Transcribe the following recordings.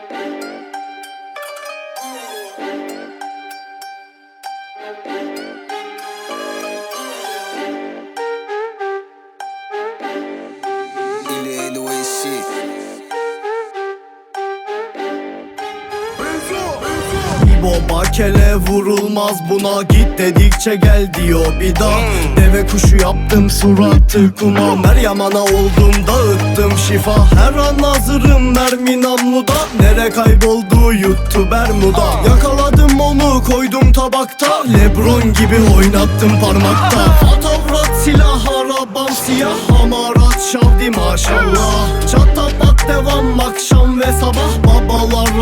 thank you. İbo bakele vurulmaz buna. Git dedikçe gel diyor bir daha. Deve kuşu yaptım suratı kuma. Meryem ana oldum dağıttım şifa. Her an hazırım mermi namluda Nere kayboldu? Yuttu Bermuda. Yakaladım onu koydum tabakta. Lebron gibi oynattım parmakta. Patavrat silah arabam siyah Hamarat. Şavdi maşallah. Çatapat devam akşam ve sabah. Babalar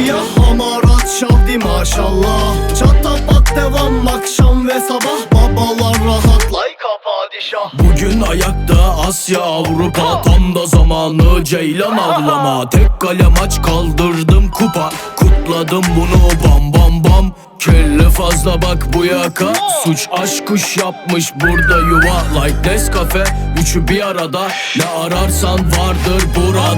siyah Hamarat şavdi maşallah. Çatapat devam akşam ve sabah. Babalar rahatlay kapadişah Bugün ayakta Asya Avrupa. Tam da zamanı Ceylan avlama. Tek kale maç kaldırdım kupa. Kutladım bunu bam bam bam. Kelle fazla bak bu yaka. Suç aşk kuş yapmış burada yuva. Like Nescafe Üçü bir arada. Ne ararsan vardır burada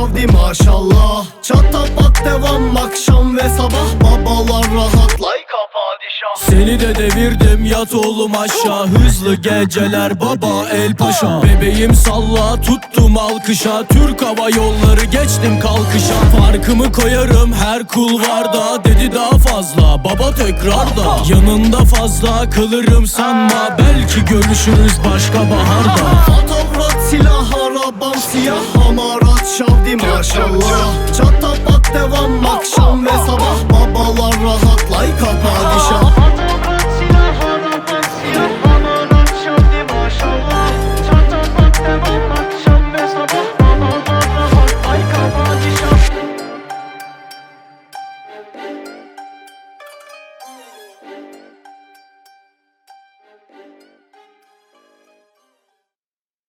şavdi maşallah. Çatapat devam akşam ve sabah Babalar rahatlay kapadişah Seni de devirdim yat oğlum aşağı. Hızlı geceler baba el paşa. Bebeğim salla tuttum alkışa. Türk hava yolları geçtim kalkışa. Farkımı koyarım her kulvarda. Dedi daha fazla baba tekrarda. Yanında fazla kalırım sanma. Belki görüşürüz başka baharda. Patavrat silah arabam siyah Hamarat şavdi maşallah Çatapat devam akşam ve sabah